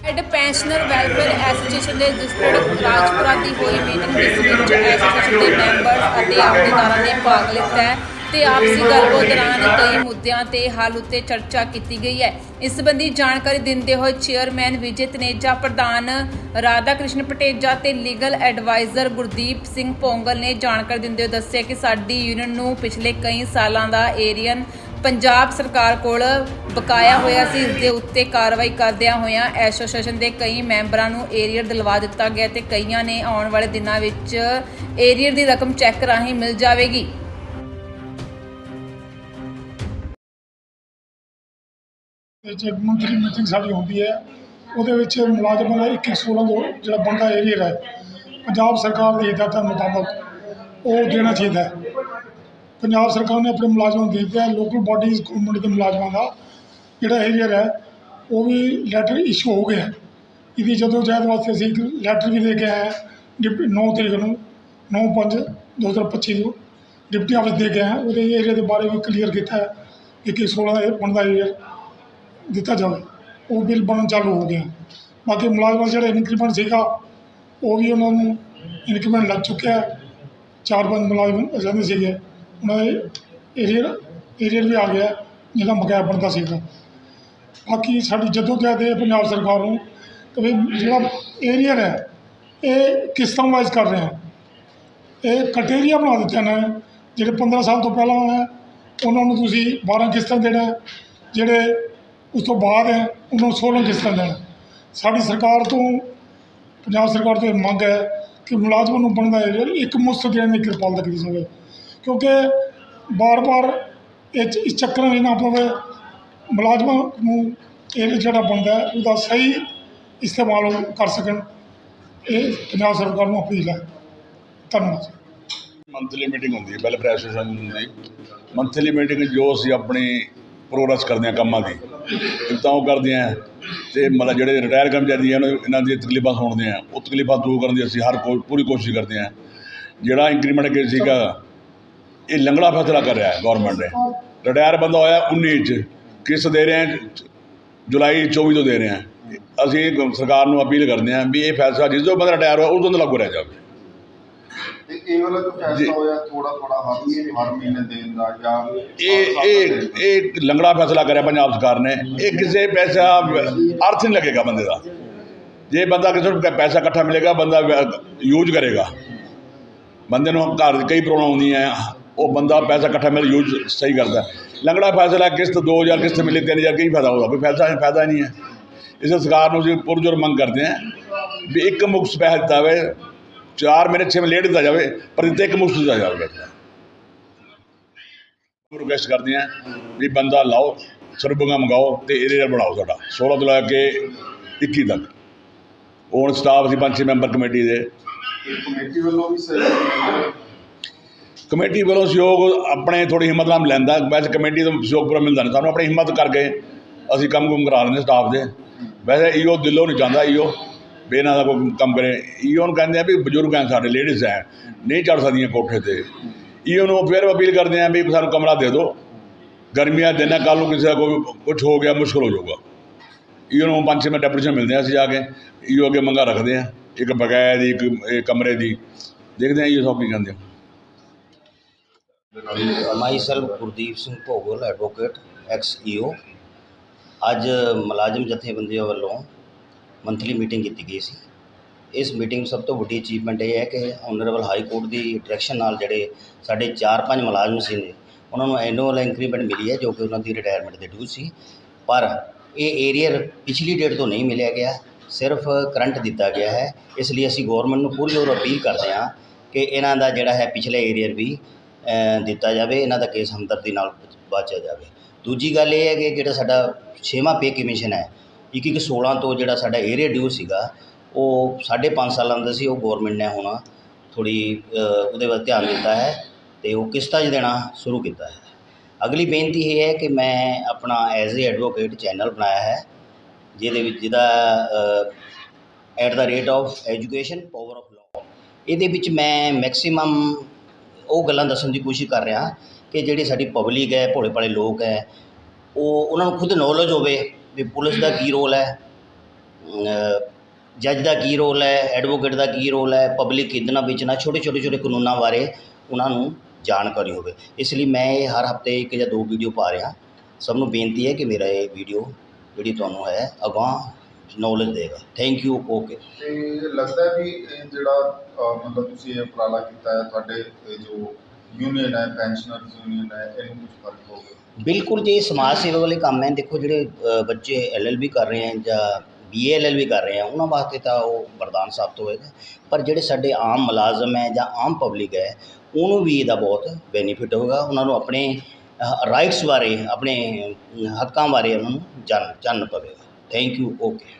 Add pensioner welfare association ਦੇ registered Rajpura ਦੀ ਹੋਈ ਮੀਟਿੰਗ ਜਿਸ ਵਿੱਚ ਐਸੋਸੀਏਸ਼ਨ ਦੇ ਮੈਂਬਰਸ ਅਤੇ ਅਹੁਦੇਦਾਰਾਂ ਨੇ ਭਾਗ ਲਿੱਤਾ ਹੈ ਤੇ ਆਪਸੀ ਗੱਲਬਾਤ ਦੌਰਾਨ ਕਈ ਮੁੱਦਿਆਂ ਤੇ ਹੱਲ ਉੱਤੇ ਚਰਚਾ ਕੀਤੀ ਗਈ ਹੈ। ਇਸ ਸੰਬੰਧੀ ਜਾਣਕਾਰੀ ਦਿੰਦੇ ਹੋਏ ਚੇਅਰਮੈਨ ਵਿਜੇ ਤਨੇਜਾ, ਪ੍ਰਧਾਨ ਰਾਧਾ ਕ੍ਰਿਸ਼ਨ ਪਟੇਜਾ ਤੇ ਲੀਗਲ ਐਡਵਾਈਜ਼ਰ ਗੁਰਦੀਪ ਸਿੰਘ ਪੋਂਗਲ ਨੇ ਜਾਣਕਾਰੀ ਦਿੰਦੇ ਹੋਏ ਦੱਸਿਆ ਕਿ ਸਾਡੀ ਯੂਨੀਅਨ ਨੂੰ ਪਿਛਲੇ ਕਈ ਸਾਲਾਂ ਦਾ ਏਰੀਅਨ ਪੰਜਾਬ ਸਰਕਾਰ ਕੋਲ ਬਕਾਇਆ ਹੋਇਆ ਸੀ, ਇਸ ਦੇ ਉੱਤੇ ਕਾਰਵਾਈ ਕਰਦਿਆਂ ਹੋਇਆਂ ਐਸੋਸੀਏਸ਼ਨ ਦੇ ਕਈ ਮੈਂਬਰਾਂ ਨੂੰ ਏਰੀਅਰ ਦਿਲਵਾ ਦਿੱਤਾ ਗਿਆ ਤੇ ਕਈਆਂ ਨੇ ਆਉਣ ਵਾਲੇ ਦਿਨਾਂ ਵਿੱਚ ਏਰੀਅਰ ਦੀ ਰਕਮ ਚੈੱਕ ਰਾਹੀਂ ਮਿਲ ਜਾਵੇਗੀ। ਇਹ 'ਚ ਮੰਥਲੀ ਮੀਟਿੰਗ ਸਾਡੀ ਹੁੰਦੀ ਹੈ। ਉਹਦੇ ਵਿੱਚ ਮੁਲਾਜ਼ਮਾਂ ਦਾ 2116 ਤੋਂ ਜਿਹੜਾ ਬਣਦਾ ਏਰੀਆ ਹੈ, ਪੰਜਾਬ ਸਰਕਾਰ ਦੀ ਹਦਾਇਤਾਂ ਮੁਤਾਬਕ ਉਹ ਦੇਣਾ ਚਾਹੀਦਾ ਹੈ। ਪੰਜਾਬ ਸਰਕਾਰ ਨੇ ਆਪਣੇ ਮੁਲਾਜ਼ਮਾਂ ਨੂੰ ਦੇ ਦਿੱਤਾ ਹੈ। ਲੋਕਲ ਬਾਡੀਜ਼ ਗਵਰਨਮੈਂਟ ਦੇ ਮੁਲਾਜ਼ਮਾਂ ਦਾ ਜਿਹੜਾ ਏਰੀਅਰ ਹੈ, ਉਹ ਵੀ ਲੈਟਰ ਇਸ਼ੂ ਹੋ ਗਿਆ ਇਹਦੀ ਜਦੋਂ ਜਹਿਦ ਵਾਸਤੇ ਅਸੀਂ ਇੱਕ ਲੈਟਰ ਵੀ ਦੇ ਕੇ ਆਏ ਹਾਂ, ਡਿਪਟੀ 9 ਤਰੀਕ ਨੂੰ 9 5 2025 ਨੂੰ ਡਿਪਟੀ ਆਫਿਸ ਦੇ ਕੇ ਆਏ ਹਾਂ। ਉਹਦੇ ਏਰੀਆ ਦੇ ਬਾਰੇ ਵੀ ਕਲੀਅਰ ਕੀਤਾ ਹੈ ਕਿ 2116 ਦਾ ਇਹ ਬਣਦਾ ਏਰੀਆ ਦਿੱਤਾ ਜਾਵੇ। ਉਹ ਬਿੱਲ ਬਣਨ ਚਾਲੂ ਹੋ ਗਿਆ। ਬਾਕੀ ਮੁਲਾਜ਼ਮਾਂ ਦਾ ਜਿਹੜਾ ਇਨਕਰੀਮੈਂਟ ਸੀਗਾ, ਉਹ ਵੀ ਉਹਨਾਂ ਨੂੰ ਇਨਕਰੀਮੈਂਟ ਲੱਗ ਚੁੱਕਿਆ ਚਾਰ ਪੰਜ ਮੁਲਾਜ਼ਮ ਰਹਿੰਦੇ ਸੀਗੇ। ਉਹਨਾਂ ਦੇ ਏਰੀਅਲ ਏਰੀਅਰ ਵੀ ਆ ਗਿਆ ਜਿਹਦਾ ਬਕਾਇਆ ਬਣਦਾ ਸੀਗਾ ਬਾਕੀ ਸਾਡੀ ਜਦੋਂ ਹੈ ਪੰਜਾਬ ਸਰਕਾਰ ਨੂੰ ਕਿ ਵੀ ਜਿਹੜਾ ਏਰੀਅਰ ਹੈ, ਇਹ ਕਿਸ਼ਤਾਂ ਵਾਈਜ਼ ਕਰ ਰਹੇ ਆ ਇਹ ਕਟੇਰੀਆ ਬਣਾ ਦਿੱਤੇ ਨੇ, ਜਿਹੜੇ 15 ਸਾਲ ਤੋਂ ਪਹਿਲਾਂ ਹੈ, ਉਹਨਾਂ ਨੂੰ ਤੁਸੀਂ 12 ਕਿਸ਼ਤਾਂ ਦੇਣਾ ਜਿਹੜੇ ਉਸ ਤੋਂ ਬਾਅਦ ਹੈ, ਉਹਨਾਂ ਨੂੰ 16 ਕਿਸ਼ਤਾਂ ਦੇਣਾ ਸਾਡੀ ਸਰਕਾਰ ਤੋਂ, ਪੰਜਾਬ ਸਰਕਾਰ ਤੋਂ ਇਹ ਮੰਗ ਹੈ ਕਿ ਮੁਲਾਜ਼ਮਾਂ ਨੂੰ ਬਣਦਾ ਏਰੀਅਲ ਇੱਕ ਮੁਸਤ ਦੇਣ ਦੀ ਕਿਰਪਾਲਤਾ ਕੀਤੀ ਜਾਵੇ। ਕਿਉਂਕਿ ਵਾਰ ਵਾਰ ਇਹ ਇਸ ਚੱਕਰਾਂ ਵਿੱਚ ਨਾ ਪਵੇ। ਮੁਲਾਜ਼ਮਾਂ ਨੂੰ ਇਹ ਜਿਹੜਾ ਬਣਦਾ ਉਹਦਾ ਸਹੀ ਇਸਤੇਮਾਲ ਉਹ ਕਰ ਸਕਣ। ਇਹ ਪੰਜਾਬ ਸਰਕਾਰ ਨੂੰ ਅਪੀਲ ਹੈ। ਧੰਨਵਾਦ। ਮੰਥਲੀ ਮੀਟਿੰਗ ਹੁੰਦੀ ਹੈ ਵੈਲਫੇਅਰ ਐਸੋਸੀਏਸ਼ਨ ਦੀ। ਮੰਥਲੀ ਮੀਟਿੰਗ ਜੋ ਅਸੀਂ ਆਪਣੀ ਪ੍ਰੋਗਰੈਸ ਕਰਦੇ ਹਾਂ ਕੰਮਾਂ ਦੀ, ਤਾਂ ਉਹ ਕਰਦੇ ਹਾਂ। ਤੇ ਮਤਲਬ ਜਿਹੜੇ ਰਿਟਾਇਰ ਕਰਮਚਾਰੀ ਹਨ, ਇਹਨਾਂ ਦੀਆਂ ਤਕਲੀਫਾਂ ਸੁਣਦੇ ਹਾਂ। ਉਹ ਤਕਲੀਫਾਂ ਦੂਰ ਕਰਨ ਦੀ ਅਸੀਂ ਹਰ ਕੋਈ ਪੂਰੀ ਕੋਸ਼ਿਸ਼ ਕਰਦੇ ਹਾਂ। ਜਿਹੜਾ ਇੰਕਰੀਮੈਂਟ ਕੇ ਸੀਗਾ ਇਹ ਲੰਗੜਾ ਫੈਸਲਾ ਕਰ ਰਿਹਾ ਹੈ ਗਵਰਨਮੈਂਟ ਨੇ। ਰਿਟਾਇਰ ਬੰਦਾ ਹੋਇਆ 19 ਚ ਕਿਸ ਦੇ ਰਹੇ ਹਾਂ ਜੁਲਾਈ 24 ਤੋਂ ਦੇ ਰਹੇ ਹਾਂ। ਅਸੀਂ ਸਰਕਾਰ ਨੂੰ ਅਪੀਲ ਕਰਦੇ ਹਾਂ ਵੀ ਇਹ ਫੈਸਲਾ ਜਿਸ ਤੋਂ ਬੰਦਾ ਰਿਟਾਇਰ ਹੋਇਆ ਉਸ ਤੋਂ ਲਾਗੂ ਰਹਿ ਜਾਵੇ। ਇਹ ਵਾਲਾ ਜੋ। ਫੈਸਲਾ ਹੋਇਆ ਥੋੜਾ ਥੋੜਾ ਹਰ ਮਹੀਨੇ ਦੇਣ ਦਾ ਜਾਂ ਇਹ ਇਹ ਇਹ ਲੰਗੜਾ ਫੈਸਲਾ ਕਰਿਆ ਪੰਜਾਬ ਸਰਕਾਰ ਨੇ। ਇਹ ਕਿਸੇ ਪੈਸਾ ਅਰਥ ਨਹੀਂ ਲੱਗੇਗਾ ਬੰਦੇ ਦਾ। ਜੇ ਬੰਦਾ ਕਿਸੇ ਨੂੰ ਪੈਸਾ ਇਕੱਠਾ ਮਿਲੇਗਾ ਬੰਦਾ ਯੂਜ਼ ਕਰੇਗਾ। ਬੰਦੇ ਨੂੰ ਘਰ ਕਈ ਪ੍ਰੋਬਲਮ ਆਉਂਦੀਆਂ। ਉਹ ਬੰਦਾ ਪੈਸਾ ਇਕੱਠਾ ਮਿਲ ਯੂਜ਼ ਸਹੀ ਕਰਦਾ। ਲੰਗੜਾ ਫੈਸਲਾ ਕਿਸ਼ਤ 2000 ਕਿਸ਼ਤ ਮਿਲੇ 3000 ਕੀ ਫਾਇਦਾ ਹੋਗਾ ਕੋਈ ਫੈਸਲਾ ਫਾਇਦਾ ਨਹੀਂ ਹੈ। ਇਸ ਸਰਕਾਰ ਨੂੰ ਅਸੀਂ ਪੁਰਜੋਰ ਮੰਗ ਕਰਦੇ ਹਾਂ ਵੀ ਇੱਕ ਮੁਕਤ ਪੈਸਾ ਦਿੱਤਾ ਜਾਵੇ, ਚਾਰ ਮਹੀਨੇ, ਛੇ ਮਹੀਨੇ ਲੇਟ ਦਿੱਤਾ ਜਾਵੇ, ਪਰ ਦਿੱਤੇ ਇੱਕ ਮੁਕਤ ਦਿੱਤਾ ਜਾਵੇ। ਰਿਕਵੈਸਟ ਕਰਦੇ ਹਾਂ ਵੀ ਬੰਦਾ ਲਾਓ ਸਰਬੰਗਾ ਮੰਗਾਓ ਤੇ ਏਰੀਆ ਬਣਾਓ ਸਾਡਾ। 16 ਤੋਂ ਲੈ ਕੇ 21 ਤੱਕ। ਹੁਣ ਸਟਾਫ ਅਸੀਂ ਪੰਜ ਛੇ ਮੈਂਬਰ ਕਮੇਟੀ ਦੇ। ਕਮੇਟੀ ਵੱਲੋਂ ਵੀ ਸਹਿਯੋਗ ਕਮੇਟੀ ਵੱਲੋਂ ਸਹਿਯੋਗ ਆਪਣੇ ਥੋੜ੍ਹੀ ਹਿੰਮਤ ਨਾਲ ਲੈਂਦਾ। ਵੈਸੇ ਕਮੇਟੀ ਤੋਂ ਸਹਿਯੋਗ ਪੂਰਾ ਮਿਲਦਾ ਨਹੀਂ। ਸਾਨੂੰ ਆਪਣੀ ਹਿੰਮਤ ਕਰਕੇ ਅਸੀਂ ਕੰਮ ਕੁਮ ਕਰਾ ਲੈਂਦੇ ਸਟਾਫ ਦੇ। ਵੈਸੇ ਈਓ ਦਿਲੋਂ ਨਹੀਂ ਚਾਹੁੰਦਾ ਈਓ। ਵੀ ਇਹਨਾਂ ਦਾ ਕੋਈ ਕੰਮ ਕਰੇ। ਈਓ ਨੂੰ ਕਹਿੰਦੇ ਆ ਵੀ ਬਜ਼ੁਰਗ ਹੈ ਸਾਡੇ ਲੇਡੀਜ਼ ਹੈ ਨਹੀਂ ਚੜ ਸਕਦੀਆਂ ਕੋਠੇ ਤੇ। ਈਓ ਨੂੰ ਫਿਰ ਅਪੀਲ ਕਰਦੇ ਆ ਵੀ ਸਾਨੂੰ ਕਮਰਾ ਦੇ ਦਿਓ। ਗਰਮੀਆਂ ਦੇ ਦਿਨ ਕੱਲ ਨੂੰ ਕਿਸੇ ਦਾ ਕੋਈ ਕੁਝ ਹੋ ਗਿਆ, ਮੁਸ਼ਕਲ ਹੋ ਜਾਊਗਾ। ਈਓ ਨੂੰ ਪੰਜ ਛੇ ਮਿੰਟ ਡੈਪੂਟੇਸ਼ਨ ਮਿਲਦੇ ਆ ਅਸੀਂ ਜਾ ਕੇ। ਈਓ ਅੱਗੇ ਮੰਗਾ ਰੱਖਦੇ ਆ। ਇੱਕ ਬਕਾਇਆ ਦੀ, ਇੱਕ ਇਹ ਕਮਰੇ ਦੀ। ਦੇਖਦੇ ਆ ਈਓ ਸਭ ਕੀ ਕਹਿੰਦੇ ਆ। ਮਾਈ Gurdeep Singh Bhogal advocate ex EO ਅੱਜ ਮੁਲਾਜ਼ਮ ਜਥੇਬੰਦੀਆਂ ਵੱਲੋਂ ਮੰਥਲੀ ਮੀਟਿੰਗ ਕੀਤੀ ਗਈ ਸੀ। ਇਸ ਮੀਟਿੰਗ ਸਭ ਤੋਂ ਵੱਡੀ ਅਚੀਵਮੈਂਟ ਇਹ ਹੈ ਕਿ ਆਨਰੇਬਲ ਹਾਈ ਕੋਰਟ ਦੀ ਡਾਇਰੈਕਸ਼ਨ ਨਾਲ ਜਿਹੜੇ ਸਾਡੇ 4-5 ਮੁਲਾਜ਼ਮ ਸੀ ਨੇ, ਉਹਨਾਂ ਨੂੰ ਐਨੂਅਲ ਇੰਕਰੀਮੈਂਟ ਮਿਲੀ ਹੈ, ਜੋ ਕਿ ਉਹਨਾਂ ਦੀ ਰਿਟਾਇਰਮੈਂਟ ਦੇ ਡਿਊ ਸੀ। ਪਰ ਇਹ ਏਰੀਅਰ ਪਿਛਲੀ ਡੇਟ ਤੋਂ ਨਹੀਂ ਮਿਲਿਆ ਗਿਆ, ਸਿਰਫ ਕਰੰਟ ਦਿੱਤਾ ਗਿਆ ਹੈ। ਇਸ ਲਈ ਅਸੀਂ ਗਵਰਨਮੈਂਟ ਨੂੰ ਪੂਰੀ ਤੌਰ ਅਪੀਲ ਕਰਦੇ ਹਾਂ ਕਿ ਇਹਨਾਂ ਦਾ ਜਿਹੜਾ ਹੈ ਪਿਛਲੇ ਏਰੀਅਰ ਵੀ ਦਿੱਤਾ ਜਾਵੇ, ਇਹਨਾਂ ਦਾ ਕੇਸ ਹਮਦਰਦੀ ਨਾਲ ਵਾਚਿਆ ਜਾਵੇ। ਦੂਜੀ ਗੱਲ ਇਹ ਹੈ ਕਿ ਜਿਹੜਾ ਸਾਡਾ ਛੇਵਾਂ ਪੇ ਕਮਿਸ਼ਨ ਹੈ, ਇੱਕ ਇੱਕ 16 ਤੋਂ ਜਿਹੜਾ ਸਾਡਾ ਏਰੀਆ ਡਿਊ ਸੀਗਾ, ਉਹ ਸਾਢੇ ਪੰਜ ਸਾਲਾਂ ਦਾ ਸੀ, ਉਹ ਗੌਰਮੈਂਟ ਨੇ ਹੁਣ ਥੋੜ੍ਹੀ ਉਹਦੇ ਵੱਲ ਧਿਆਨ ਦਿੱਤਾ ਹੈ ਅਤੇ ਉਹ ਕਿਸ਼ਤਾਂ 'ਚ ਦੇਣਾ ਸ਼ੁਰੂ ਕੀਤਾ ਹੈ। ਅਗਲੀ ਬੇਨਤੀ ਇਹ ਹੈ ਕਿ ਮੈਂ ਆਪਣਾ ਐਜ਼ ਏ ਐਡਵੋਕੇਟ ਚੈਨਲ ਬਣਾਇਆ ਹੈ, ਜਿਹਦੇ ਵਿੱਚ, ਜਿਹਦਾ at the rate of education power of law ਇਹਦੇ ਵਿੱਚ ਮੈਂ ਮੈਕਸਿਮਮ ਉਹ ਗੱਲਾਂ ਦੱਸਣ ਦੀ ਕੋਸ਼ਿਸ਼ ਕਰ ਰਿਹਾ ਕਿ ਜਿਹੜੀ ਸਾਡੀ ਪਬਲਿਕ ਹੈ, ਭੋਲੇ ਭਾਲੇ ਲੋਕ ਹੈ, ਉਹ ਉਹਨਾਂ ਨੂੰ ਖੁਦ ਨੌਲੇਜ ਹੋਵੇ ਵੀ ਪੁਲਿਸ ਦਾ ਕੀ ਰੋਲ ਹੈ ਜੱਜ ਦਾ ਕੀ ਰੋਲ ਹੈ ਐਡਵੋਕੇਟ ਦਾ ਕੀ ਰੋਲ ਹੈ ਪਬਲਿਕ ਕਿਹਦੇ ਵੇਚਣਾ ਛੋਟੇ ਛੋਟੇ ਛੋਟੇ ਕਾਨੂੰਨਾਂ ਬਾਰੇ ਉਹਨਾਂ ਨੂੰ ਜਾਣਕਾਰੀ ਹੋਵੇ। ਇਸ ਲਈ ਮੈਂ ਇਹ ਹਰ ਹਫ਼ਤੇ ਇੱਕ ਜਾਂ ਦੋ ਵੀਡੀਓ ਪਾ ਰਿਹਾ। ਸਭ ਨੂੰ ਬੇਨਤੀ ਹੈ ਕਿ ਮੇਰਾ ਇਹ ਵੀਡੀਓ ਜਿਹੜੀ ਤੁਹਾਨੂੰ ਹੈ, ਅਗਾਂਹ ਨੌਲੇਜ ਦੇਗਾ। ਥੈਂਕ ਯੂ ਓਕੇ ਤੇ ਲੱਗਦਾ ਹੈ ਵੀ ਇਹ ਜਿਹੜਾ ਅਹ, ਮਤਲਬ ਤੁਸੀਂ ਇਹ ਉਪਰਾਲਾ ਕੀਤਾ ਹੈ ਤੁਹਾਡੇ ਇਹ ਜੋ ਯੂਨੀਅਨ ਹੈ ਪੈਨਸ਼ਨਰਸ ਯੂਨੀਅਨ ਹੈ ਇਹਨੂੰ ਕੁਝ ਫ਼ਰਕ ਹੋਊਗਾ? ਬਿਲਕੁਲ ਜੀ ਇਹ ਸਮਾਜ ਸੇਵਾ ਵਾਲੇ ਕੰਮ ਹੈ। ਦੇਖੋ ਜਿਹੜੇ ਅ, ਬੱਚੇ ਐਲਐਲਬੀ ਕਰ ਰਹੇ ਹੈ ਜਾਂ ਬੀਏ ਐਲਐਲਬੀ ਕਰ ਰਹੇ ਹੈ ਉਹਨਾਂ ਵਾਸਤੇ ਤਾਂ ਉਹ ਵਰਦਾਨ ਸਾਬਤ ਹੋਏਗਾ। ਪਰ ਜਿਹੜੇ ਸਾਡੇ ਆਮ ਮੁਲਾਜ਼ਮ ਹੈ ਜਾਂ ਆਮ ਪਬਲਿਕ ਹੈ ਉਹਨੂੰ ਵੀ ਇਹਦਾ ਬਹੁਤ ਬੈਨੀਫਿਟ ਹੋਵੇਗਾ ਉਹਨਾਂ ਨੂੰ ਆਪਣੇ ਰਾਈਟਸ ਬਾਰੇ ਆਪਣੇ ਅ, ਹੱਕਾਂ ਬਾਰੇ ਉਹਨਾਂ ਨੂੰ ਜਾਣ ਜਾਣਨ ਪਵੇਗਾ। Thank you okay